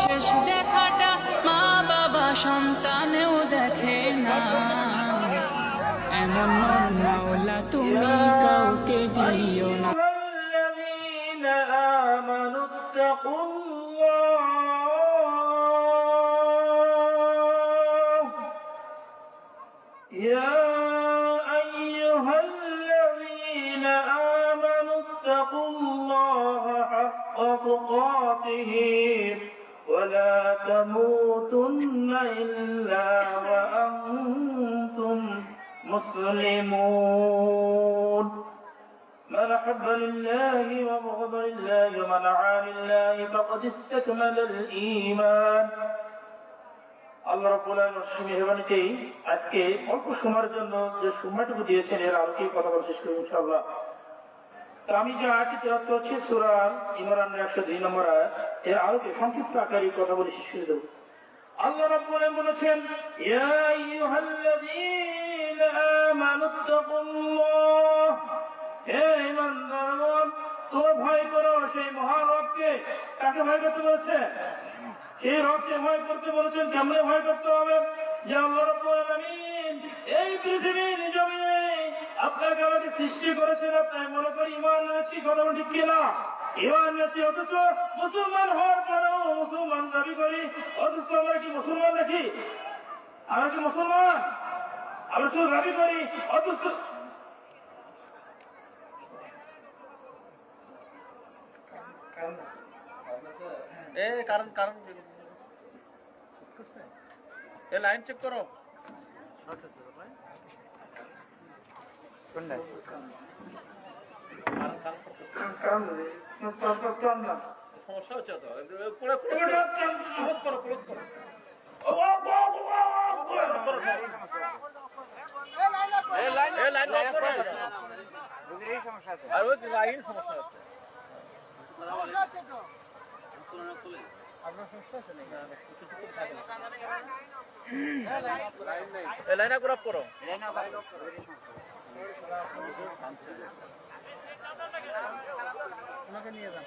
শেষ দেখাটা মা বাবা সন্তানেও দেখে না এমন মন মাওলা তুমি কাউকে দিও না الذين آمنوا اتقوا الله يا أيها الذين آمنوا اتقوا الله حق تقاته ولا تموتن إلا وأنتم مسلمون من أحب لله وبغض لله ومن عان لله فقد استكمل الإيمان আল্লাহ রাব্বুল আলামিন মেহরবানিতেই আজকে অল্প সময়ের জন্য যে সময়টুকু দিয়েছেন এর আলোকে কথা বলা শেষ করবো ইনশাআল্লাহ তো আমি যে আয়াতটি তেলাওয়াত করছি সূরা ইমরান 102 নম্বর আয়াত, এর আলোকে সংক্ষিপ্ত আকারে কথা বলে শেষ করে দেবো। আল্লাহ রাব্বুল বলেছেন, ইয়া হে ইমানদারগণ তোমরা ভয় করো সেই মহান রবকে। কাকে ভয় করতে বলছে? সেই রবকে ভয় করতে বলেছেন, কেমনে ভয় করতে হবে? যে আল্লাহ রাব্বুল আলামিন এই পৃথিবীর আপনাকে আমাকে সৃষ্টি করেছেন আপনার মনে করি ইমান এনেছি কথা ঠিক কিনা ইমান এনেছি অথচ মুসলমান হওয়ার পরেও মুসলমান দাবি করি অথচ আমরা কি মুসলমান নাকি? আমরা কি মুসলমান? আমরা শুধু দাবি করি অথচ এ কারণ কারণ এ লাইন চেক করো। সমস্যা হচ্ছে তো ক্লোজ করো ক্লোজ করো এ লাইন আর ওই সমস্যা আপ করো ওনাকে নিয়ে যান